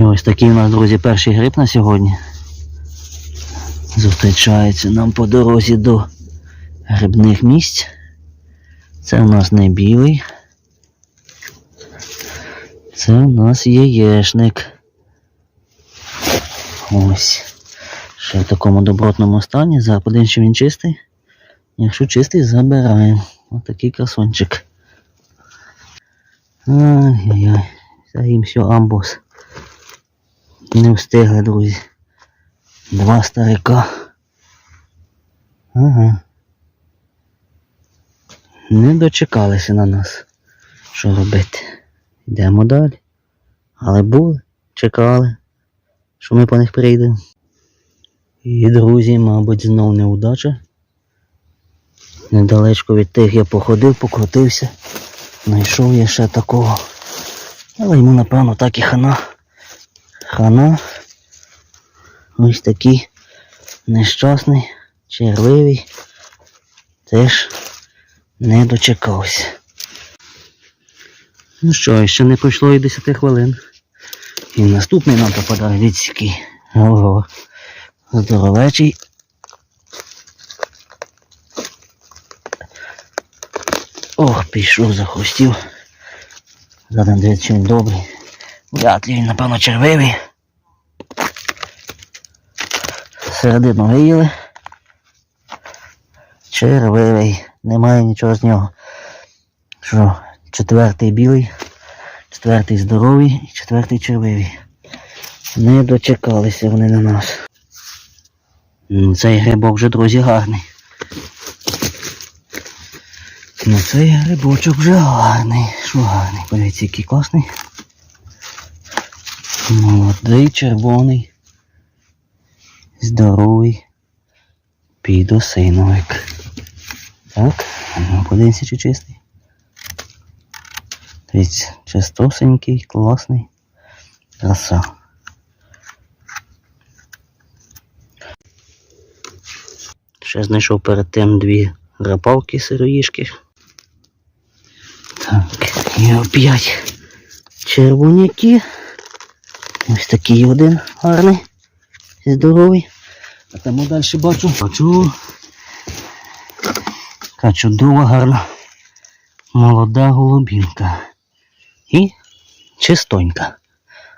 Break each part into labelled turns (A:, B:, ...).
A: І ось такий у нас, друзі, перший гриб на сьогодні. Зустрічається нам по дорозі до грибних місць. Це у нас не білий. Це у нас яєшник. Ось. Ще в такому добротному стані. Подивимось, чи він чистий. Якщо чистий, забираємо. Ось такий красончик. Ай-яй-яй. Та їм все амбос. Не встигли, друзі. Два старика. Ага. Не дочекалися на нас. Що робити? Йдемо далі. Але були, чекали, що ми по них прийдемо. І, друзі, мабуть, знов неудача. Недалечко від тих я походив, покрутився. Знайшов я ще такого. Але йому, напевно, так і хана. Хана. Ось такий нещасний, черливий. Теж не дочекався. Ну що, ще не пройшло і 10 хвилин. І наступний нам попадає відсікий. Ого. Здоровечий. Ох, пішов, захрустів. Зараз дивіться, він добрий. Вряд він, напевно, червивий. Середину виїли. Червивий. Немає нічого з нього. Що, четвертий білий, четвертий здоровий і четвертий червивий. Не дочекалися вони на нас. Цей грибок вже, друзі, гарний. Ну цей грибочок вже гарний. Що гарний? Подивіться, який класний. Молодий, червоний. Здоровий. Підосиновик. Так, ну, подивимося, чи чистий. Дивіться, чистосенький, класний. Краса. Ще знайшов перед тим дві грапавки сироїшки. Так, і опять червоняки. Ось такий один гарний, здоровий. А там далі бачу. Бачу. Така чудова, гарна. Молода голубінка. І чистонька.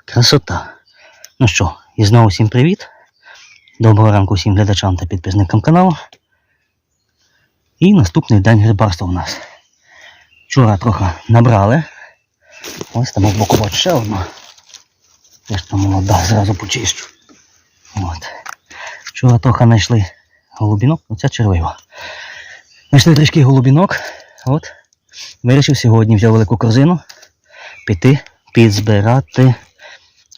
A: Красота. Ну що, і знову всім привіт. Доброго ранку всім глядачам та підписникам каналу. І наступний день грибарства у нас. Вчора трохи набрали. Ось там з боку бачу ще одна. Теж там молода, зразу почищу. От. Вчора трохи знайшли голубінок, оця червива. Знайшли трішки голубінок. От. Вирішив сьогодні взяв велику корзину піти підзбирати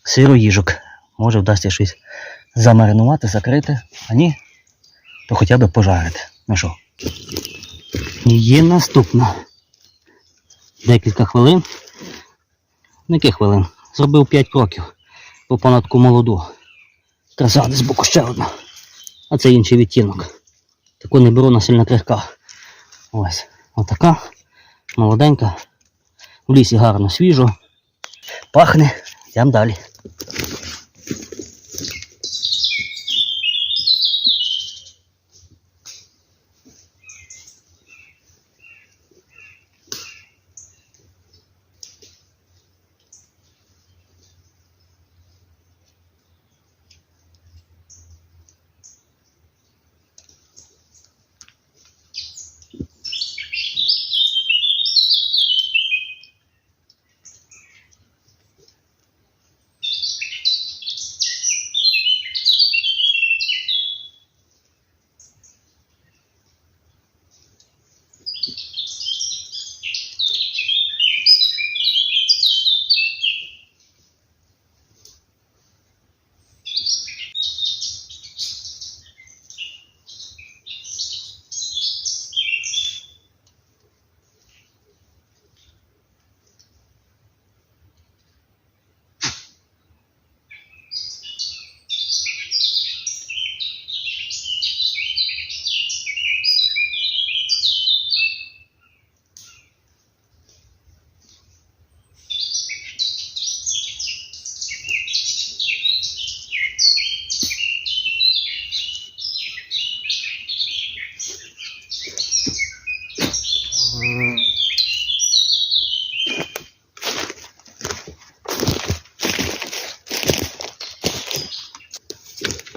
A: сироїжок. Може вдасться щось замаринувати, закрити, а ні, то хоча б пожарити. Ну що? Є наступна. Декілька хвилин. Яких хвилин? Зробив 5 кроків по понадку молоду. Краса десь боку ще одна. А це інший відтінок. Таку не беру на сильно крихка. Ось. Отака. Молоденька. В лісі гарно свіжо. Пахне. Йдемо далі.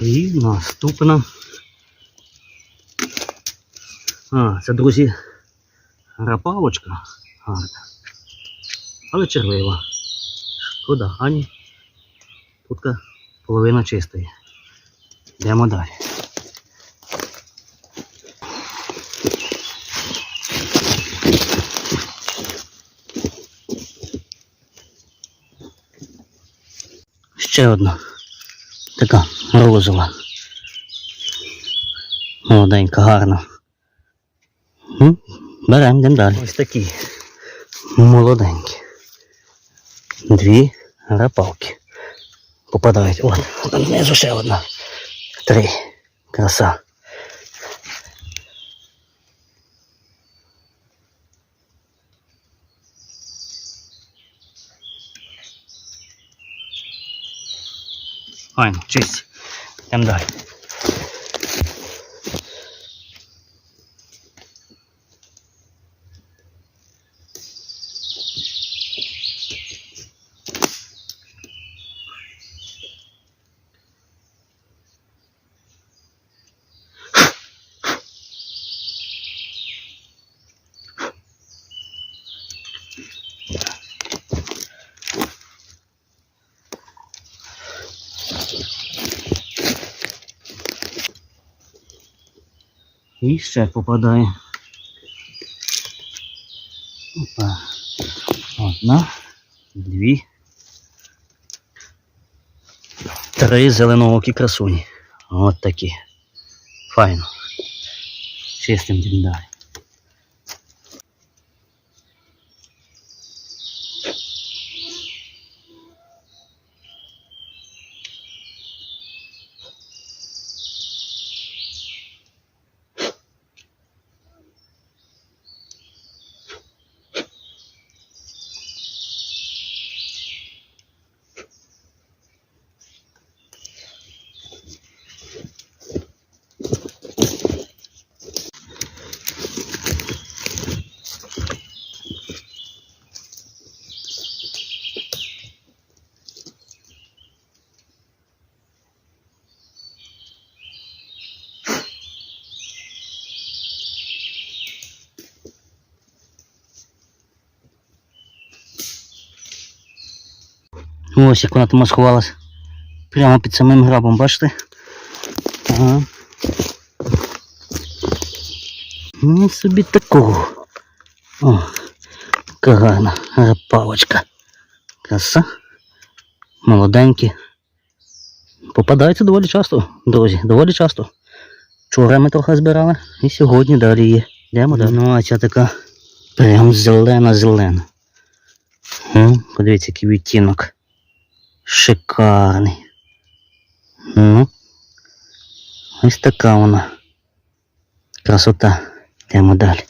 A: І наступна. А, це, друзі, рапалочка гарна. Але червива. Шкода, ані. Тут половина чистої. Йдемо далі. Ще одна. Така розова. Молоденька, гарна. Беремо, йдемо далі. Ось такі. Молоденькі. Дві рапалки. Попадають. От, там знизу ще одна. Три. Краса. Файно, чисть. Йдемо далі. І ще попадає. Опа. Одна, дві. Три зеленоокі красуні. От такі. Файно. Чистим дім далі. Ось як вона там сховалась. Прямо під самим грабом, бачите? Ага. Ну собі такого. О, яка гарна рапалочка. Краса. Молоденькі. Попадаються доволі часто, друзі, доволі часто. Вчора ми трохи збирали і сьогодні далі є. Йдемо далі. Ну, а ця така прям зелена-зелена. Подивіться, який відтінок. Шикарний. Ну, ось така вона. Красота. Йдемо далі.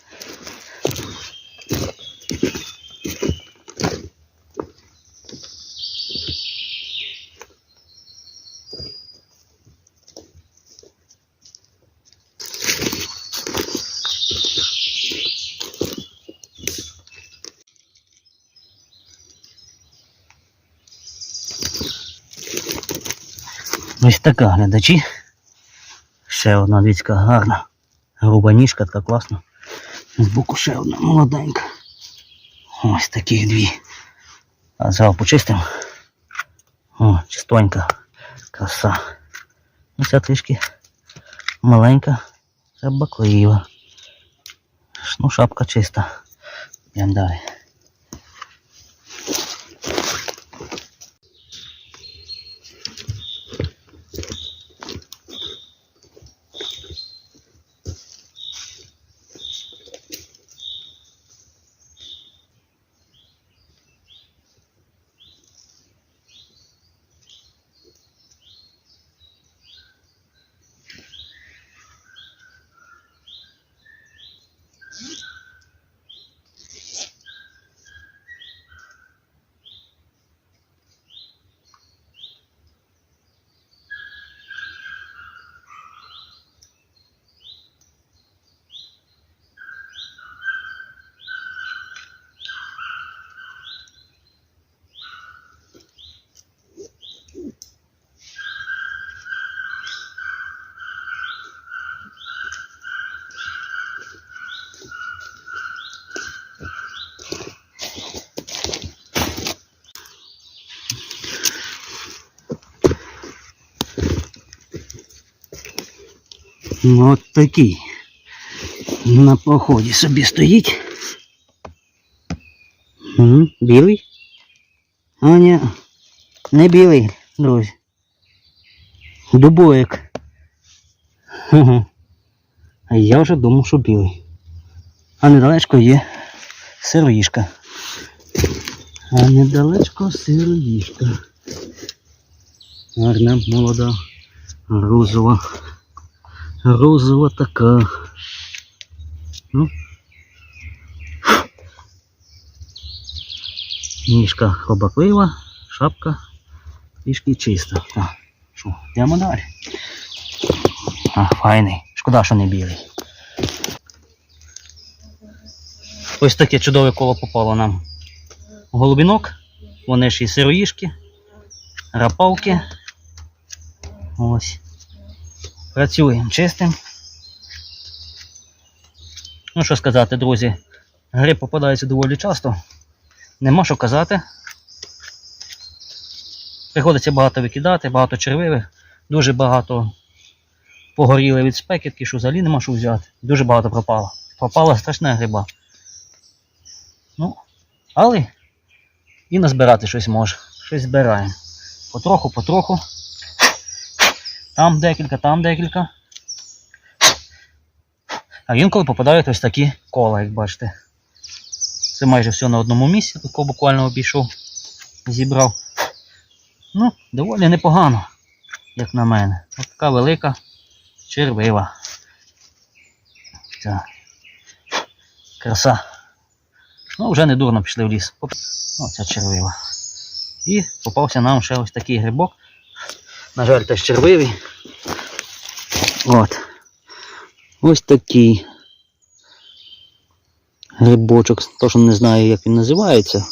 A: Ось така глядачі. Ще одна дивіться, гарна. Груба ніжка, така класна. Збоку ще одна молоденька. Ось такі дві. А зараз почистимо. О, чистонька. Краса. Ось ця трішки маленька. Це баклива. Ну, шапка чиста. Йдемо далі. Ну, такий. На поході собі стоїть. М, Білий? А ні, не білий, друзі. Дубоєк. А я вже думав, що білий. А недалечко є сироїшка. А недалечко сироїшка. Гарна, молода, розова. Розова така. Ну. Ніжка хробаклива, шапка трішки чиста. Так, що, йдемо далі. А, файний. Шкода, що не білий. Ось таке чудове коло попало нам. Голубінок, вони ж і сироїшки, рапалки. Ось. Працюємо чистим. Ну що сказати, друзі, гриб попадається доволі часто. Нема що казати. Приходиться багато викидати, багато червивих, дуже багато погоріли від спекітки, що взагалі нема що взяти. Дуже багато пропало. Пропала страшна гриба. Ну, але і назбирати щось може. Щось збираємо. Потроху, потроху. Там декілька, там декілька. А інколи попадають ось такі кола, як бачите. Це майже все на одному місці, тако буквально обійшов, зібрав. Ну, доволі непогано, як на мене. Ось така велика червива. Так. Краса. Ну, вже не дурно пішли в ліс. Оця червива. І попався нам ще ось такий грибок. На жаль, теж червивий. От. Ось такий грибочок. Точно не знаю, як він називається.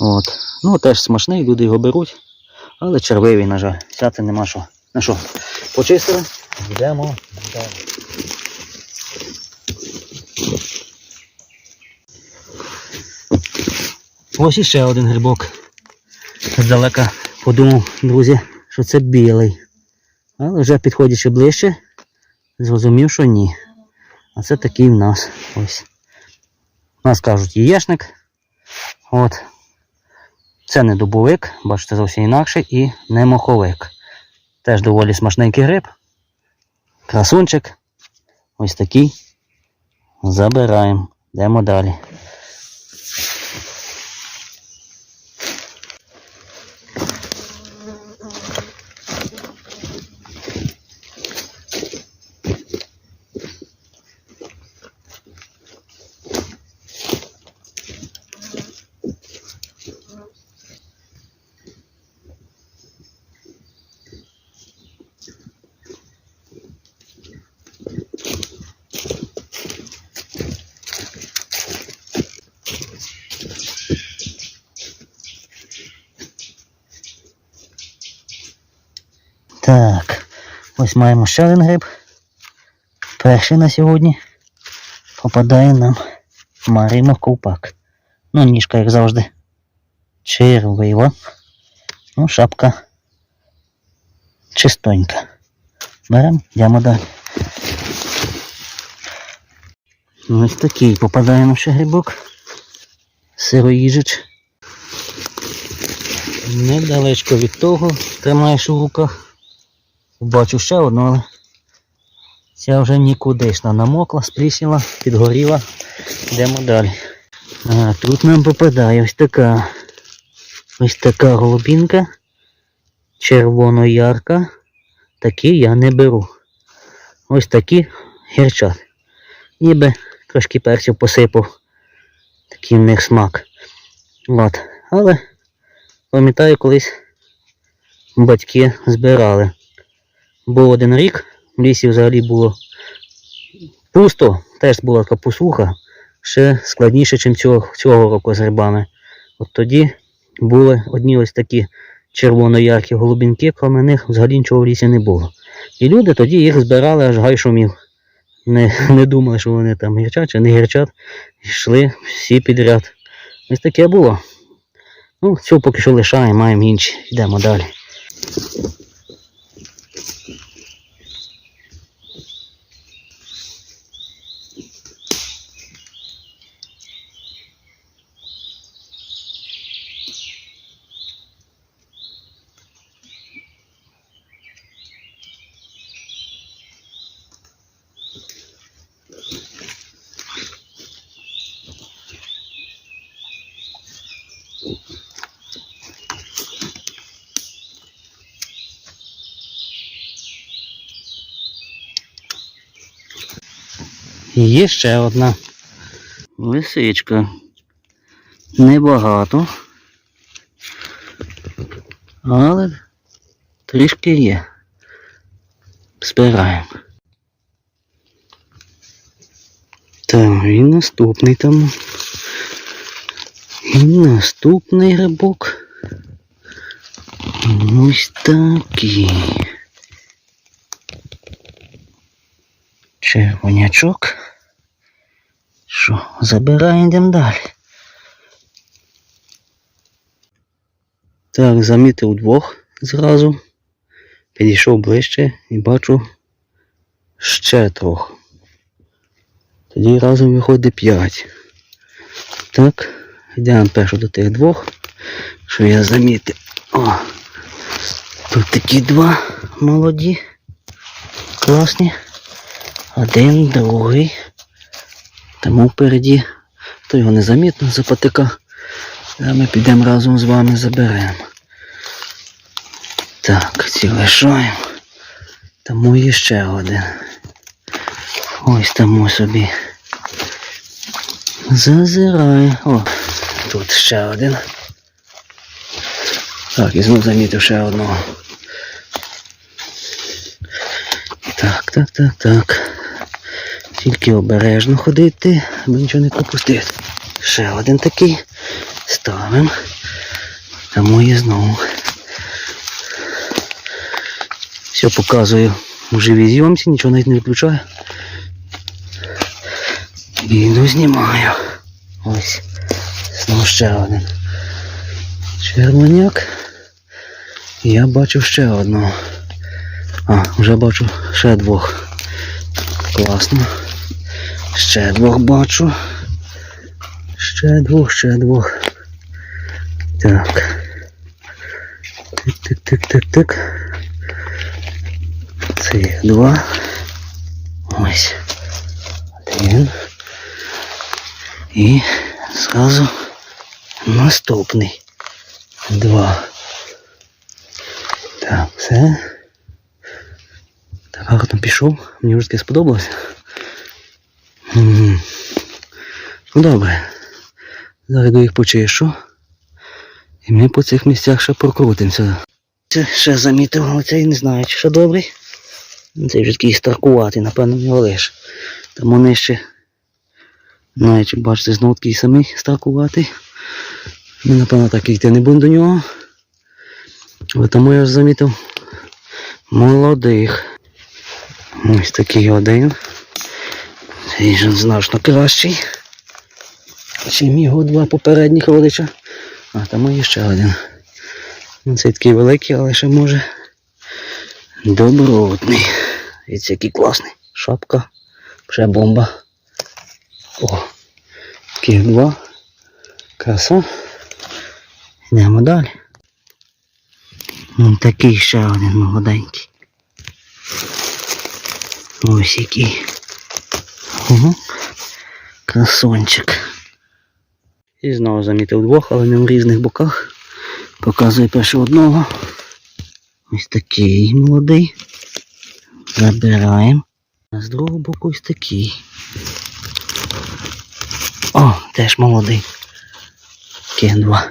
A: От. Ну, теж смачний, люди його беруть. Але червивий, на жаль. Взяти нема що. Ну що, почистили? Йдемо далі. Ось іще один грибок. Здалека подумав, друзі, що це білий. Але вже підходячи ближче, зрозумів, що ні. А це такий в нас. Ось. У нас кажуть яєшник. От. Це не дубовик, бачите, зовсім інакше, і не моховик. Теж доволі смачненький гриб. Красунчик. Ось такий. Забираємо. Йдемо далі. Так, ось маємо ще один гриб. Перший на сьогодні попадає нам Маримо ковпак. Ну, ніжка, як завжди, червива. Ну, шапка чистонька. Беремо, йдемо далі. Ось такий попадає нам ще грибок. Сироїжич. Недалечко від того тримаєш у руках. Бачу ще одну, але ця вже нікудишна намокла, сплісніла, підгоріла. Йдемо далі. А, тут нам попадає ось така. Ось така голубінка. Червоно-ярка. Такі я не беру. Ось такі гірчат. Ніби трошки перців посипав. Такий в них смак. От. Але пам'ятаю, колись батьки збирали. Був один рік, в лісі взагалі було пусто, теж була така посуха, ще складніше, ніж цього, цього року з грибами. От тоді були одні ось такі червоно-яркі голубінки, крім них взагалі нічого в лісі не було. І люди тоді їх збирали аж гай шумів. Не, не думали, що вони там гірчать чи не гірчать. Йшли всі підряд. Ось таке було. Ну, цього поки що лишаємо, маємо інші. Йдемо далі. І є ще одна. Лисичка. Небагато. Але трішки є. Збираємо. Так, і наступний там. І наступний рибок. Ось такий. Червонячок. Що, забираємо йдемо далі. Так, замітив двох зразу. Підійшов ближче і бачу ще трьох. Тоді разом виходить 5. Так, йдемо першу до тих двох, що я замітив. О, тут такі два молоді, класні. Один, другий. Тому впереді, то його незамітно запотика. А ми підемо разом з вами заберемо. Так, ці лишаємо. Тому є ще один. Ось тому собі. Зазирає. О, тут ще один. Так, і знов замітив ще одного. Так, так, так, так. Тільки обережно ходити, аби нічого не пропустити. Ще один такий. Ставимо. Тому є знову. Все показую в живій зйомці, нічого навіть не виключаю. Іду знімаю. Ось. Знову ще один. Червоняк. Я бачу ще одного. А, вже бачу ще двох. Класно. Ще двох бачу. Ще двох, ще двох. Так. Тик, тик, тик, тик, тик. Це їх два. Ось. Один. І зразу наступний. Два. Так, все. Так, гарно пішов. Мені вже таке сподобалося. Ну добре. Зараз їх почищу. І ми по цих місцях ще прокрутимося. Це ще замітив, але цей не знаю, чи ще добрий. Цей вже такий старкуватий, напевно, нього лиш. Тому нижче. Навіть бачите, знову такий самий старкуватий. Ми, напевно, так йти не будемо до нього. Але тому я ж замітив молодих. Ось такий один. Же значно кращий. Чим його два попередніх родича. А там є ще один. Цей такий великий, але ще може добротний. Дивіться, який класний. Шапка. Ще бомба. О, таких два. Краса. Йдемо далі. Вон такий ще один молоденький. Ось який. Ого. Красончик. І знову замітив двох, але не в різних боках. Показую перше одного. Ось такий молодий. Забираємо. А з другого боку ось такий. О, теж молодий. Таких два.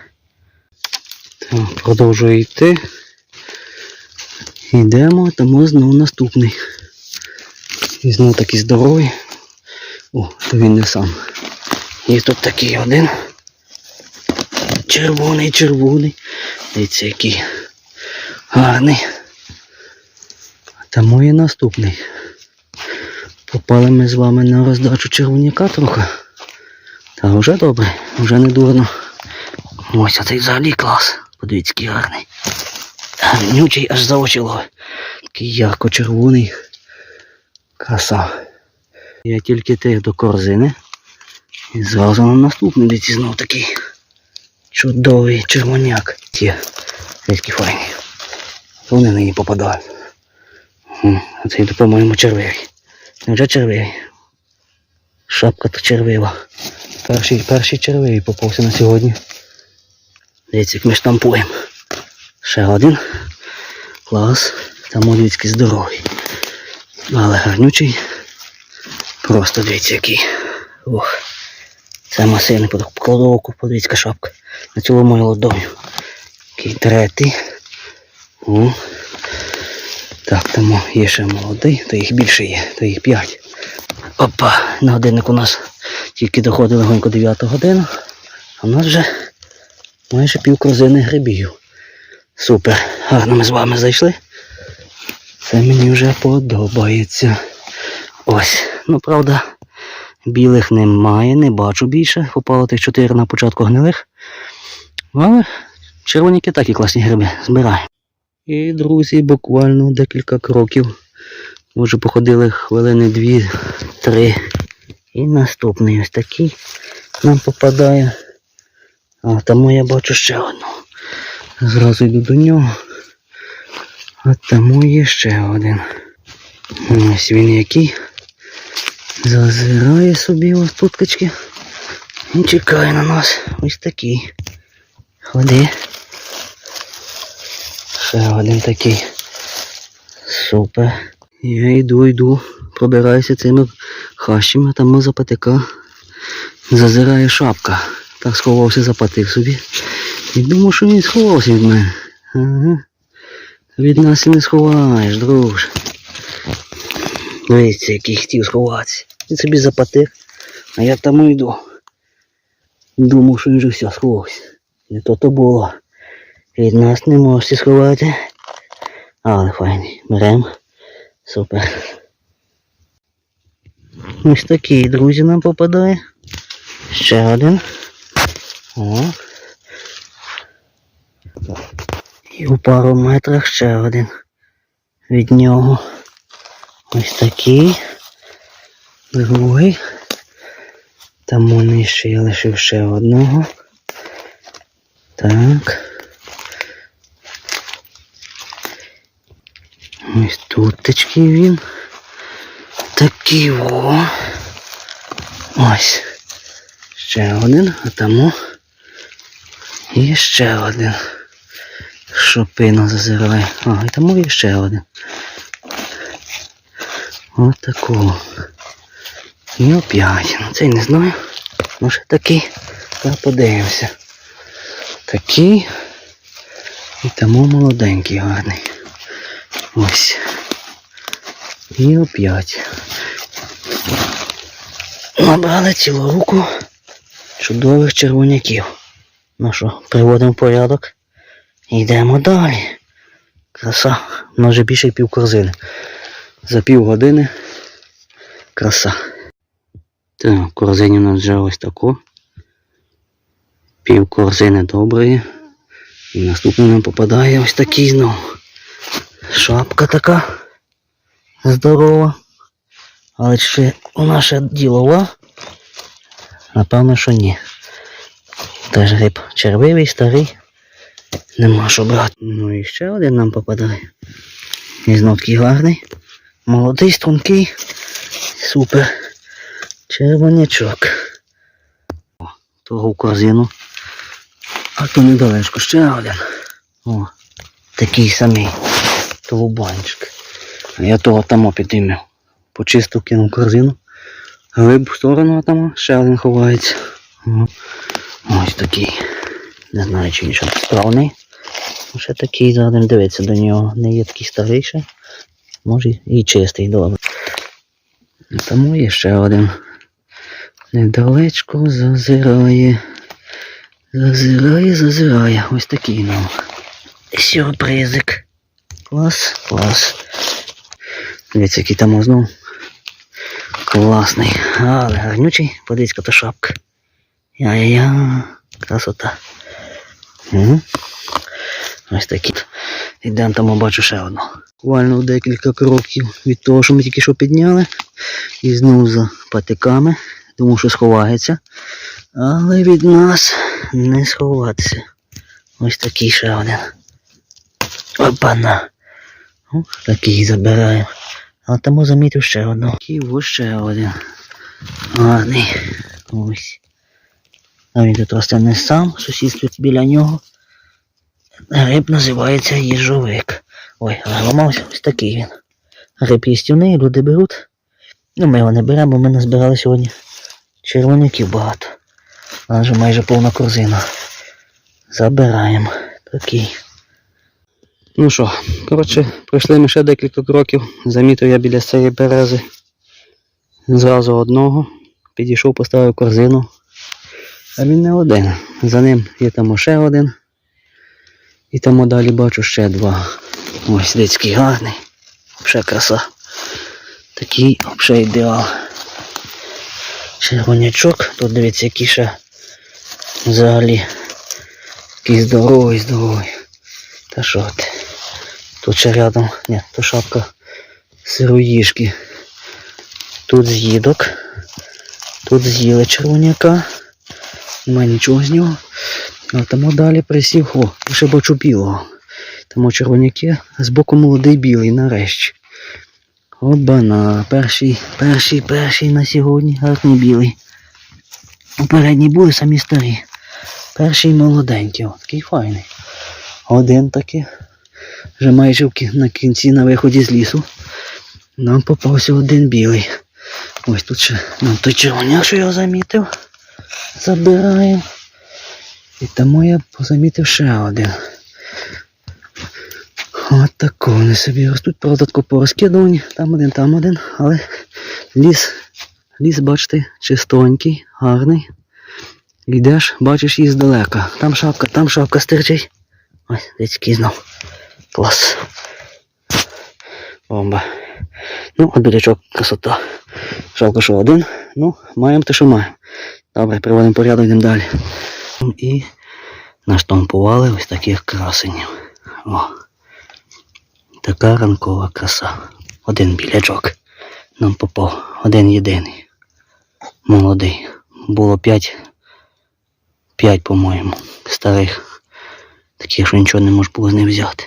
A: Так, продовжую йти. Йдемо, тому знову наступний. І знову такий здоровий. О, то він не сам. І тут такий один. Червоний, червоний. Дивіться, який гарний. Тому і наступний. Попали ми з вами на роздачу червоняка трохи. Та вже добре, вже не дурно. Ось а взагалі клас. Подивіться, який гарний. Гарнючий аж за очі ловить. Такий ярко-червоний. Краса. Я тільки тих до корзини. І зразу на наступний дивіться знов такий чудовий червоняк. Ті, які файні. Вони нині попадають. А цей, по-моєму, червивий. Невже червивий? Шапка то червива. Перший, перший червивий попався на сьогодні. Дивіться, як ми штампуємо. Ще один. Клас. Там молюцький здоровий. Але гарнючий. Просто дивіться який. Ох. Це масивний. Кладовку, подивіться шапка. На цілу мою ладоню. Який третій. О. Так, тому є ще молодий, то їх більше є, то їх п'ять. Опа, на годинник у нас тільки доходить легонько 9 година, а в нас вже майже пів корзини грибів. Супер. Гарно ми з вами зайшли. Це мені вже подобається. Ось. Ну, правда, білих немає, не бачу більше. Попало тих чотири на початку гнилих. Але червоніки такі класні гриби. Збираємо. І, друзі, буквально декілька кроків. Може, походили хвилини дві-три. І наступний ось такий нам попадає. А тому я бачу ще одну. Зразу йду до нього. А тому є ще один. Ось він який. Зазирає собі ось туткачки. І чекає на нас. Ось такий. Ходи. Ще один такий. Супер. Я йду, йду, пробираюся цими хащами, там за патика зазирає шапка. Так сховався, запатик собі. І думав, що він сховався від мене. Ага. Від нас і не сховаєш, друже. Дивіться, який хотів сховатися. Він собі запатик, а я там йду. Думав, що він вже все сховався. Не то то було. Від нас не можете сховати. Але файний. Беремо. Супер. Ось такий, друзі, нам попадає. Ще один. О. І у пару метрах ще один. Від нього. Ось такий. Другий. Там вони ще я лишив ще одного. Так. Ось тут тачки він. Такий во. Ось. Ще один, а тому є ще один. Шопину зазирає. А, і тому є ще один. Ось такого. І опять. Ну цей не знаю. Може такий. Та подивимося. Такий. І тому молоденький гарний. Ось. І оп'ять. Набрали цілу руку чудових червоняків. Ну що, приводимо в порядок. Йдемо далі. Краса. Вже більше пів корзини. За пів години. Краса. Так, корзині у нас вже ось тако. Пів корзини доброї. І наступний нам попадає ось такий знову. Шапка така здорова. Але чи вона ще ділова? Напевно, що ні. Теж гриб червивий, старий. Нема що брати. Ну і ще один нам попадає. І знов такий гарний. Молодий, стрункий. Супер. Червонячок. О, того в корзину. А то недалечко ще один. О, такий самий толубанчик. Я того там підіймав. Почистив, кинув корзину. Глиб в сторону, там ще один ховається. О, Ось такий. Не знаю, чи він ще справний. Ну, Ще такий задим дивитися до нього. Не є такий старий ще. Може і чистий, добре. Тому є ще один. Недалечко зазирає. Зазирає, зазирає. Ось такий нам. Сюрпризик. Клас, клас. Дивіться, який там знов. Класний. Але гарнючий. Подивіться, та шапка. Я-я-я. Красота. Угу. Ось такі. Ідемо там бачу ще одну. Буквально декілька кроків від того, що ми тільки що підняли. І знову за патиками. Тому що сховається. Але від нас не сховатися. Ось такий ще один. Опана. О, такий забираю. А тому замітив ще. І ось ще один. Гарний. Ось. А він тут росте не сам, сусідствує біля нього. Гриб називається їжовик. Ой, зламався ось такий він. Гриб їстівний, люди беруть Ну, ми його не беремо, бо ми назбирали сьогодні червоняків багато. У вже майже повна корзина. Забираємо. Такий. Ну що, коротше, пройшли ми ще декілька кроків. Замітив я біля цієї берези. Зразу одного. Підійшов, поставив корзину. А він не один. За ним є там ще один. І там далі бачу ще два. Ось дицький гарний. Вже краса. Такий вже ідеал. Червонячок. Тут дивіться, який ще взагалі. Такий здоровий, здоровий. Та що ти? Тут ще рядом, ні, то шапка сироїжки. Тут з'їдок. Тут з'їли червоняка. Нема нічого з нього. А тому далі присів. О, ще бачу білого. Тому червоняки, з боку молодий білий нарешті. Обана, перший, перший, перший на сьогодні, гарний білий. Попередні були самі старі. Перший молоденький, о, такий файний. Один такий. Вже майже на кінці на виході з лісу. Нам попався один білий. Ось тут ще нам той червоняк, що я замітив. Забираємо. І тому я позамітив ще один. От тако вони собі ростуть, правда, тако порозкидувані. Там один, там один, але ліс, ліс, бачите, чистонький, гарний. Йдеш, бачиш її здалека. Там шапка, там шапка стирчить. Ось, десь знов. Клас. Бомба. Ну, от білячок, красота. Жалко, що один. Ну, маємо те, що маємо. Добре, приводимо порядок, йдемо далі. І наштампували ось таких красенів. О. Така ранкова краса. Один білячок. Нам попав. Один єдиний. Молодий. Було п'ять. П'ять, по-моєму, старих. Таких, що нічого не можна було з них взяти.